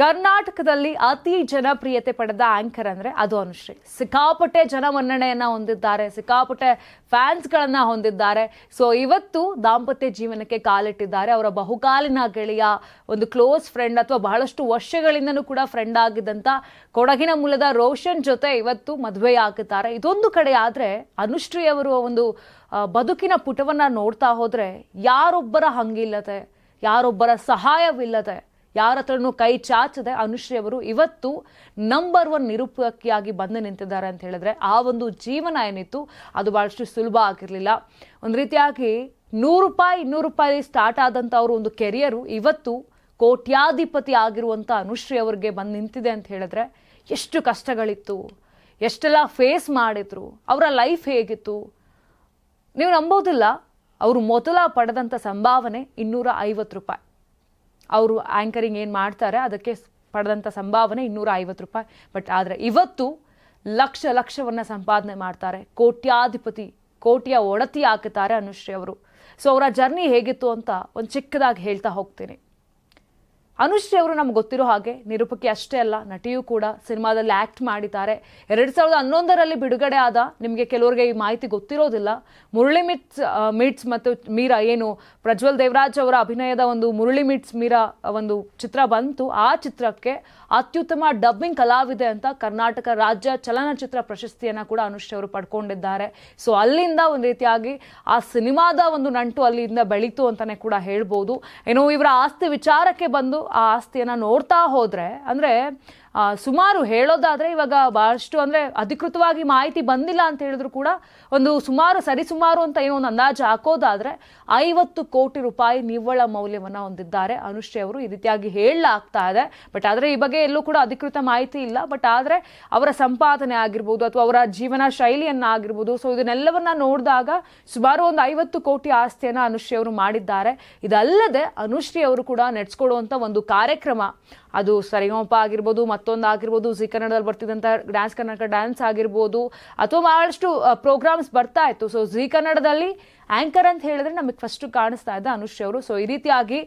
ಕರ್ನಾಟಕದಲ್ಲಿ ಅತಿ ಜನಪ್ರಿಯತೆ ಪಡೆದ ಆಂಕರ್ ಅಂದ್ರೆ ಅದು ಅನುಶ್ರೀ. ಸಿಕ್ಕಾಪಟ್ಟೆ ಜನ ಮನ್ನಣೆಯನ್ನ ಹೊಂದಿದ್ದಾರೆ, ಸಿಕ್ಕಾಪಟ್ಟೆ ಫ್ಯಾನ್ಸ್ಗಳನ್ನ ಹೊಂದಿದ್ದಾರೆ. ಸೊ ಇವತ್ತು ದಾಂಪತ್ಯ ಜೀವನಕ್ಕೆ ಕಾಲಿಟ್ಟಿದ್ದಾರೆ. ಅವರ ಬಹುಕಾಲಿನ ಗೆಳೆಯ, ಒಂದು ಕ್ಲೋಸ್ ಫ್ರೆಂಡ್ ಅಥವಾ ಬಹಳಷ್ಟು ವರ್ಷಗಳಿಂದನೂ ಕೂಡ ಫ್ರೆಂಡ್ ಆಗಿದ್ದಂತ ಕೊಡಗಿನ ಮೂಲದ ರೋಷನ್ ಜೊತೆ ಇವತ್ತು ಮದುವೆಯಾಗುತ್ತಾರೆ ಇದೊಂದು ಕಡೆ ಆದ್ರೆ ಅನುಶ್ರೀ ಅವರು ಒಂದು ಬದುಕಿನ ಪುಟವನ್ನ ನೋಡ್ತಾ ಹೋದ್ರೆ ಯಾರೊಬ್ಬರ ಹಂಗಿಲ್ಲದೆ, ಯಾರೊಬ್ಬರ ಸಹಾಯವಿಲ್ಲದೆ ಯಾರ ಹತ್ರನೂ ಕೈ ಚಾಚದೆ ಅನುಶ್ರೀ ಅವರು ಇವತ್ತು ನಂಬರ್ ಒನ್ ನಿರೂಪಕಿಯಾಗಿ ಬಂದು ನಿಂತಿದ್ದಾರೆ ಅಂತ ಹೇಳಿದ್ರೆ ಆ ಒಂದು ಜೀವನ ಏನಿತ್ತು, ಅದು ಬಹಳಷ್ಟು ಸುಲಭ ಆಗಿರಲಿಲ್ಲ. ಒಂದು ರೀತಿಯಾಗಿ ನೂರು ರೂಪಾಯಿ, ಇನ್ನೂರು ರೂಪಾಯಿ ಸ್ಟಾರ್ಟ್ ಆದಂಥ ಅವರು ಒಂದು ಕೆರಿಯರು ಇವತ್ತು ಕೋಟ್ಯಾಧಿಪತಿ ಆಗಿರುವಂಥ ಅನುಶ್ರೀ ಅವರಿಗೆ ಬಂದು ನಿಂತಿದೆ ಅಂತ ಹೇಳಿದ್ರೆ ಎಷ್ಟು ಕಷ್ಟಗಳಿತ್ತು, ಎಷ್ಟೆಲ್ಲ ಫೇಸ್ ಮಾಡಿದ್ರು, ಅವರ ಲೈಫ್ ಹೇಗಿತ್ತು? ನೀವು ನಂಬೋದಿಲ್ಲ, ಅವರು ಮೊದಲ ಪಡೆದಂಥ ಸಂಭಾವನೆ ಇನ್ನೂರ ಐವತ್ತು ರೂಪಾಯಿ. ಅವರು ಆ್ಯಂಕರಿಂಗ್ ಏನು ಮಾಡ್ತಾರೆ, ಅದಕ್ಕೆ ಪಡೆದಂಥ ಸಂಭಾವನೆ ಇನ್ನೂರ ಐವತ್ತು ರೂಪಾಯಿ. ಬಟ್ ಆದರೆ ಇವತ್ತು ಲಕ್ಷ ಲಕ್ಷವನ್ನು ಸಂಪಾದನೆ ಮಾಡ್ತಾರೆ. ಕೋಟ್ಯಾಧಿಪತಿ, ಕೋಟಿಯ ಒಡತಿ ಹಾಕುತ್ತಾರೆ ಅನುಶ್ರೀ ಅವರು. ಸೊ ಅವರ ಜರ್ನಿ ಹೇಗಿತ್ತು ಅಂತ ಒಂದು ಚಿಕ್ಕದಾಗಿ ಹೇಳ್ತಾ ಹೋಗ್ತೀನಿ. ಅನುಶ್ರೀ ಅವರು ನಮ್ಗೆ ಗೊತ್ತಿರೋ ಹಾಗೆ ನಿರೂಪಕಿ ಅಷ್ಟೇ ಅಲ್ಲ, ನಟಿಯೂ ಕೂಡ ಸಿನಿಮಾದಲ್ಲಿ ಆ್ಯಕ್ಟ್ ಮಾಡಿದ್ದಾರೆ. ಎರಡು ಸಾವಿರದ ಹನ್ನೊಂದರಲ್ಲಿ ಬಿಡುಗಡೆ ಆದ ನಿಮಗೆ ಕೆಲವರಿಗೆ ಈ ಮಾಹಿತಿ ಗೊತ್ತಿರೋದಿಲ್ಲ. ಮುರಳಿ ಮಿಟ್ಸ್ ಮಿಟ್ಸ್ ಮತ್ತು ಮೀರಾ ಏನು, ಪ್ರಜ್ವಲ್ ದೇವರಾಜ್ ಅವರ ಅಭಿನಯದ ಒಂದು ಮುರಳಿ ಮಿಟ್ಸ್ ಮೀರಾ ಒಂದು ಚಿತ್ರ ಬಂತು. ಆ ಚಿತ್ರಕ್ಕೆ ಅತ್ಯುತ್ತಮ ಡಬ್ಬಿಂಗ್ ಕಲಾವಿದೆ ಅಂತ ಕರ್ನಾಟಕ ರಾಜ್ಯ ಚಲನಚಿತ್ರ ಪ್ರಶಸ್ತಿಯನ್ನು ಕೂಡ ಅನುಶ್ರೀ ಅವರು ಪಡ್ಕೊಂಡಿದ್ದಾರೆ. ಸೊ ಅಲ್ಲಿಂದ ಒಂದು ರೀತಿಯಾಗಿ ಆ ಸಿನಿಮಾದ ಒಂದು ನಂಟು ಅಲ್ಲಿಂದ ಬೆಳೀತು ಅಂತಲೇ ಕೂಡ ಹೇಳ್ಬೋದು. ಏನೋ ಇವರ ಆಸ್ತಿ ವಿಚಾರಕ್ಕೆ ಬಂದು ಆ ಆಸ್ತಿಯನ್ನು ನೋಡ್ತಾ ಹೋದರೆ ಅಂದ್ರೆ ಸುಮಾರು ಹೇಳೋದಾದರೆ ಇವಾಗ ಬಹಳಷ್ಟು ಅಂದರೆ ಅಧಿಕೃತವಾಗಿ ಮಾಹಿತಿ ಬಂದಿಲ್ಲ ಅಂತ ಹೇಳಿದ್ರು ಕೂಡ ಒಂದು ಸುಮಾರು ಸರಿಸುಮಾರು ಅಂತ ಏನೋ ಒಂದು ಅಂದಾಜು ಹಾಕೋದಾದರೆ ಐವತ್ತು ಕೋಟಿ ರೂಪಾಯಿ ನಿವ್ವಳ ಮೌಲ್ಯವನ್ನು ಹೊಂದಿದ್ದಾರೆ. ಅನುಶ್ರೀ ಅವರು ಈ ರೀತಿಯಾಗಿ ಹೇಳಲಾಗ್ತಾ ಇದೆ. ಬಟ್ ಆದರೆ ಈ ಬಗ್ಗೆ ಎಲ್ಲೂ ಕೂಡ ಅಧಿಕೃತ ಮಾಹಿತಿ ಇಲ್ಲ. ಬಟ್ ಆದರೆ ಅವರ ಸಂಪಾದನೆ ಆಗಿರ್ಬೋದು ಅಥವಾ ಅವರ ಜೀವನ ಶೈಲಿಯನ್ನು ಆಗಿರ್ಬೋದು ಸೊ ಇದನ್ನೆಲ್ಲವನ್ನ ನೋಡಿದಾಗ ಸುಮಾರು ಒಂದು ಐವತ್ತು ಕೋಟಿ ಆಸ್ತಿಯನ್ನು ಅನುಶ್ರೀ ಅವರು ಮಾಡಿದ್ದಾರೆ. ಇದಲ್ಲದೆ ಅನುಶ್ರೀ ಅವರು ಕೂಡ ನಡೆಸ್ಕೊಡುವಂಥ ಒಂದು ಕಾರ್ಯಕ್ರಮ ಅದು ಸರಿಗಮಪ ಆಗಿರ್ಬೋದು, ಮತ್ತೊಂದು ಆಗಿರ್ಬೋದು ಜಿ ಕನ್ನಡದಲ್ಲಿ ಬರ್ತಿದ್ದಂಥ ಡ್ಯಾನ್ಸ್ ಕರ್ನಾಟಕ ಡ್ಯಾನ್ಸ್ ಆಗಿರ್ಬೋದು, ಅಥವಾ ಬಹಳಷ್ಟು ಪ್ರೋಗ್ರಾಮ್ಸ್ ಬರ್ತಾ ಇತ್ತು. ಸೊ ಜಿ ಕನ್ನಡದಲ್ಲಿ ಆ್ಯಂಕರ್ ಅಂತ ಹೇಳಿದ್ರೆ ನಮಗೆ ಫಸ್ಟ್ ಕಾಣಿಸ್ತಾ ಇದ್ದ ಅನುಶ್ರೀ ಅವರು. ಸೊ ಈ ರೀತಿಯಾಗಿ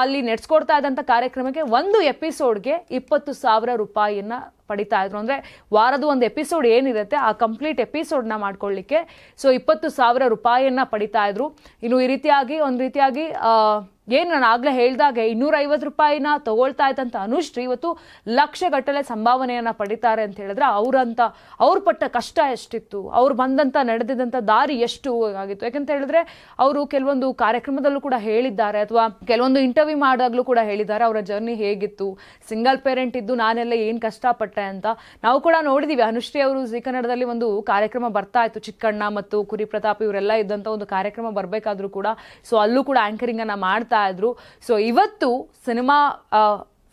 ಅಲ್ಲಿ ನಡೆಸ್ಕೊಡ್ತಾ ಇದ್ದಂಥ ಕಾರ್ಯಕ್ರಮಕ್ಕೆ ಒಂದು ಎಪಿಸೋಡ್ಗೆ ಇಪ್ಪತ್ತು ಸಾವಿರ ರೂಪಾಯಿಯನ್ನು ಪಡಿತಾ ಇದ್ರು. ಅಂದರೆ ವಾರದ ಒಂದು ಎಪಿಸೋಡ್ ಏನಿರುತ್ತೆ, ಆ ಕಂಪ್ಲೀಟ್ ಎಪಿಸೋಡ್ನ ಮಾಡ್ಕೊಳ್ಳಿಕ್ಕೆ. ಸೊ ಇಪ್ಪತ್ತು ಸಾವಿರ ರೂಪಾಯಿಯನ್ನು ಪಡಿತಾ ಇದ್ರು. ಇನ್ನು ಈ ರೀತಿಯಾಗಿ, ಒಂದು ರೀತಿಯಾಗಿ ಏನು ನಾನು ಆಗ್ಲೇ ಹೇಳಿದಾಗೆ ಇನ್ನೂರ ಐವತ್ತು ರೂಪಾಯಿನ ತಗೊಳ್ತಾ ಇದ್ದಂಥ ಅನುಶ್ರೀ ಇವತ್ತು ಲಕ್ಷಗಟ್ಟಲೆ ಸಂಭಾವನೆಯನ್ನು ಪಡಿತಾರೆ ಅಂತ ಹೇಳಿದ್ರೆ ಅವರಂತ, ಅವ್ರ ಪಟ್ಟ ಕಷ್ಟ ಎಷ್ಟಿತ್ತು? ಅವ್ರು ಬಂದಂಥ ನಡೆದಿದ್ದಂಥ ದಾರಿ ಎಷ್ಟು ಆಗಿತ್ತು? ಯಾಕಂತ ಹೇಳಿದ್ರೆ ಅವರು ಕೆಲವೊಂದು ಕಾರ್ಯಕ್ರಮದಲ್ಲೂ ಕೂಡ ಹೇಳಿದ್ದಾರೆ, ಅಥವಾ ಕೆಲವೊಂದು ಇಂಟರ್ವ್ಯೂ ಮಾಡಿದಾಗಲೂ ಕೂಡ ಹೇಳಿದ್ದಾರೆ, ಅವರ ಜರ್ನಿ ಹೇಗಿತ್ತು? ಸಿಂಗಲ್ ಪೇರೆಂಟ್ ಇದ್ದು ನಾನೆಲ್ಲ ಏನು ಕಷ್ಟಪಟ್ಟೆ ಅಂತ. ನಾವು ಕೂಡ ನೋಡಿದೀವಿ, ಅನುಶ್ರೀ ಅವರು ಜಿ ಕನ್ನಡದಲ್ಲಿ ಒಂದು ಕಾರ್ಯಕ್ರಮ ಬರ್ತಾ ಇತ್ತು, ಚಿಕ್ಕಣ್ಣ ಮತ್ತು ಕುರಿ ಪ್ರತಾಪ್ ಇವರೆಲ್ಲ ಇದ್ದಂಥ ಒಂದು ಕಾರ್ಯಕ್ರಮ ಬರಬೇಕಾದ್ರೂ ಕೂಡ ಸೊ ಅಲ್ಲೂ ಕೂಡ ಆಂಕರಿಂಗ್ ಅನ್ನ ಮಾಡ್ತಾ ಇದ್ರು. ಸೊ ಇವತ್ತು ಸಿನಿಮಾ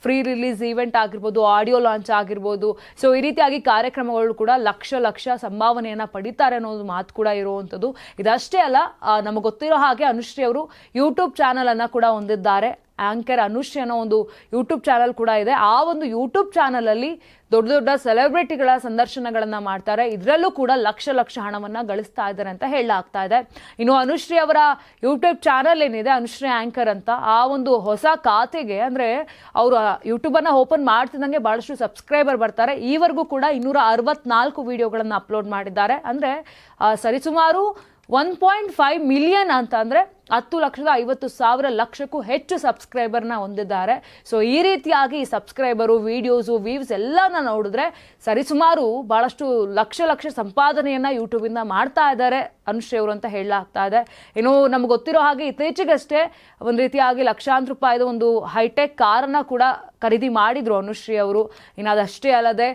ಫ್ರೀ ರಿಲೀಸ್ ಈವೆಂಟ್ ಆಗಿರ್ಬೋದು ಆಡಿಯೋ ಲಾಂಚ್ ಆಗಿರ್ಬೋದು ಸೊ ಈ ರೀತಿಯಾಗಿ ಕಾರ್ಯಕ್ರಮಗಳು ಕೂಡ ಲಕ್ಷ ಲಕ್ಷ ಸಂಭಾವನೆಯನ್ನು ಪಡಿತಾರೆ ಅನ್ನೋದು ಮಾತು ಕೂಡ ಇರುವಂಥದ್ದು. ಇದಷ್ಟೇ ಅಲ್ಲ ನಮಗೆ ಗೊತ್ತಿರೋ ಹಾಗೆ ಅನುಶ್ರೀ ಅವರು ಯೂಟ್ಯೂಬ್ ಚಾನಲನ್ನು ಕೂಡ ಹೊಂದಿದ್ದಾರೆ. ಆಂಕರ್ ಅನುಶ್ರೀ ಅನ್ನೋ ಒಂದು ಯೂಟ್ಯೂಬ್ ಚಾನಲ್ ಕೂಡ ಇದೆ. ಆ ಒಂದು ಯೂಟ್ಯೂಬ್ ಚಾನಲಲ್ಲಿ ದೊಡ್ಡ ದೊಡ್ಡ ಸೆಲೆಬ್ರಿಟಿಗಳ ಸಂದರ್ಶನಗಳನ್ನು ಮಾಡ್ತಾರೆ. ಇದರಲ್ಲೂ ಕೂಡ ಲಕ್ಷ ಲಕ್ಷ ಹಣವನ್ನ ಗಳಿಸ್ತಾ ಇದ್ದಾರೆ ಅಂತ ಹೇಳಲಾಗ್ತಾ ಇದೆ. ಇನ್ನು ಅನುಶ್ರೀ ಅವರ ಯೂಟ್ಯೂಬ್ ಚಾನಲ್ ಏನಿದೆ, ಅನುಶ್ರೀ ಆಂಕರ್ ಅಂತ, ಆ ಒಂದು ಹೊಸ ಖಾತೆಗೆ ಅಂದ್ರೆ ಅವರು ಯೂಟ್ಯೂಬನ್ನು ಓಪನ್ ಮಾಡ್ತಿದ್ದಂಗೆ ಬಹಳಷ್ಟು ಸಬ್ಸ್ಕ್ರೈಬರ್ ಬರ್ತಾರೆ. ಈವರೆಗೂ ಕೂಡ ಇನ್ನೂರ ಅರವತ್ನಾಲ್ಕು ವಿಡಿಯೋಗಳನ್ನು ಅಪ್ಲೋಡ್ ಮಾಡಿದ್ದಾರೆ. ಅಂದ್ರೆ ಸರಿಸುಮಾರು ಒನ್ ಪಾಯಿಂಟ್ ಫೈವ್ ಮಿಲಿಯನ್ ಅಂತ ಅಂದ್ರೆ ಹತ್ತು ಲಕ್ಷದ ಐವತ್ತು ಸಾವಿರ ಲಕ್ಷಕ್ಕೂ ಹೆಚ್ಚು ಸಬ್ಸ್ಕ್ರೈಬರ್ನ ಹೊಂದಿದ್ದಾರೆ. ಸೊ ಈ ರೀತಿಯಾಗಿ ಸಬ್ಸ್ಕ್ರೈಬರು, ವೀಡಿಯೋಸು ವ್ಯೂಸ್ ಎಲ್ಲನ ನೋಡಿದ್ರೆ ಸರಿಸುಮಾರು ಭಾಳಷ್ಟು ಲಕ್ಷ ಲಕ್ಷ ಸಂಪಾದನೆಯನ್ನು ಯೂಟ್ಯೂಬಿಂದ ಮಾಡ್ತಾ ಇದ್ದಾರೆ ಅನುಶ್ರೀ ಅವರು ಅಂತ ಹೇಳಲಾಗ್ತಾ ಇದೆ. ಇನ್ನು ನಮ್ಗೆ ಗೊತ್ತಿರೋ ಹಾಗೆ ಇತ್ತೀಚೆಗಷ್ಟೇ ಒಂದು ರೀತಿಯಾಗಿ ಲಕ್ಷಾಂತರ ರೂಪಾಯಿದ ಒಂದು ಹೈಟೆಕ್ ಕಾರನ್ನು ಕೂಡ ಖರೀದಿ ಮಾಡಿದರು ಅನುಶ್ರೀ ಅವರು. ಇನ್ನು ಅದಷ್ಟೇ ಅಲ್ಲದೆ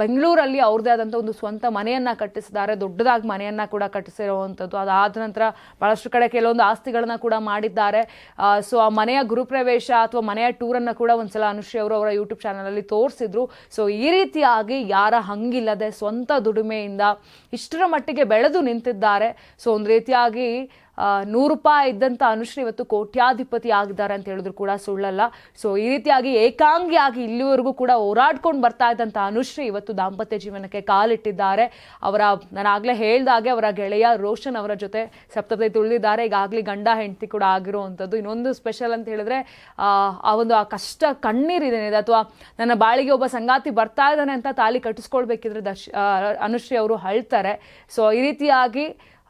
ಬೆಂಗಳೂರಲ್ಲಿ ಅವ್ರದ್ದೇ ಆದಂಥ ಒಂದು ಸ್ವಂತ ಮನೆಯನ್ನು ಕಟ್ಟಿಸಿದ್ದಾರೆ. ದೊಡ್ಡದಾಗಿ ಮನೆಯನ್ನು ಕೂಡ ಕಟ್ಟಿಸಿರುವಂಥದ್ದು ಅದಾದ ನಂತರ ಭಾಳಷ್ಟು ಕಡೆ ಕೆಲವೊಂದು ಆಸ್ತಿಗಳನ್ನ ಕೂಡ ಮಾಡಿದ್ದಾರೆ. ಸೊ ಆ ಮನೆಯ ಗುರುಪ್ರವೇಶ ಅಥವಾ ಮನೆಯ ಟೂರ್ ಅನ್ನ ಕೂಡ ಒಂದ್ಸಲ ಅನುಶ್ರೀ ಅವರು ಅವರ ಯೂಟ್ಯೂಬ್ ಚಾನಲಲ್ಲಿ ತೋರಿಸಿದ್ರು. ಸೊ ಈ ರೀತಿಯಾಗಿ ಯಾರ ಹಂಗಿಲ್ಲದೆ ಸ್ವಂತ ದುಡಿಮೆಯಿಂದ ಇಷ್ಟರ ಮಟ್ಟಿಗೆ ಬೆಳೆದು ನಿಂತಿದ್ದಾರೆ. ಸೊ ಒಂದು ರೀತಿಯಾಗಿ ನೂರು ರೂಪಾಯಿ ಇದ್ದಂಥ ಅನುಶ್ರೀ ಇವತ್ತು ಕೋಟ್ಯಾಧಿಪತಿ ಆಗಿದ್ದಾರೆ ಅಂತ ಹೇಳಿದ್ರು ಕೂಡ ಸುಳ್ಳಲ್ಲ. ಸೊ ಈ ರೀತಿಯಾಗಿ ಏಕಾಂಗಿಯಾಗಿ ಇಲ್ಲಿವರೆಗೂ ಕೂಡ ಹೋರಾಡ್ಕೊಂಡು ಬರ್ತಾ ಇದ್ದಂಥ ಅನುಶ್ರೀ ಇವತ್ತು ದಾಂಪತ್ಯ ಜೀವನಕ್ಕೆ ಕಾಲಿಟ್ಟಿದ್ದಾರೆ. ಅವರ, ನಾನು ಆಗಲೇ ಹೇಳ್ದಾಗೆ ಅವರ ಗೆಳೆಯ ರೋಷನ್ ಅವರ ಜೊತೆ ಸಪ್ತಪದಿ ತುಳಿದಿದ್ದಾರೆ. ಈಗಾಗಲೇ ಗಂಡ ಹೆಂಡತಿ ಕೂಡ ಆಗಿರುವಂಥದ್ದು ಇನ್ನೊಂದು ಸ್ಪೆಷಲ್ ಅಂತ ಹೇಳಿದ್ರೆ, ಆ ಒಂದು, ಆ ಕಷ್ಟ ಕಣ್ಣೀರಿದೆ ಅಥವಾ ನನ್ನ ಬಾಳಿಗೆ ಒಬ್ಬ ಸಂಗಾತಿ ಬರ್ತಾ ಇದ್ದಾನೆ ಅಂತ ತಾಲಿ ಕಟ್ಟಿಸ್ಕೊಳ್ಬೇಕಿದ್ರೆ ದರ್ಶ್ ಅನುಶ್ರೀ ಅವರು ಅಳ್ತಾರೆ ಸೊ ಈ ರೀತಿಯಾಗಿ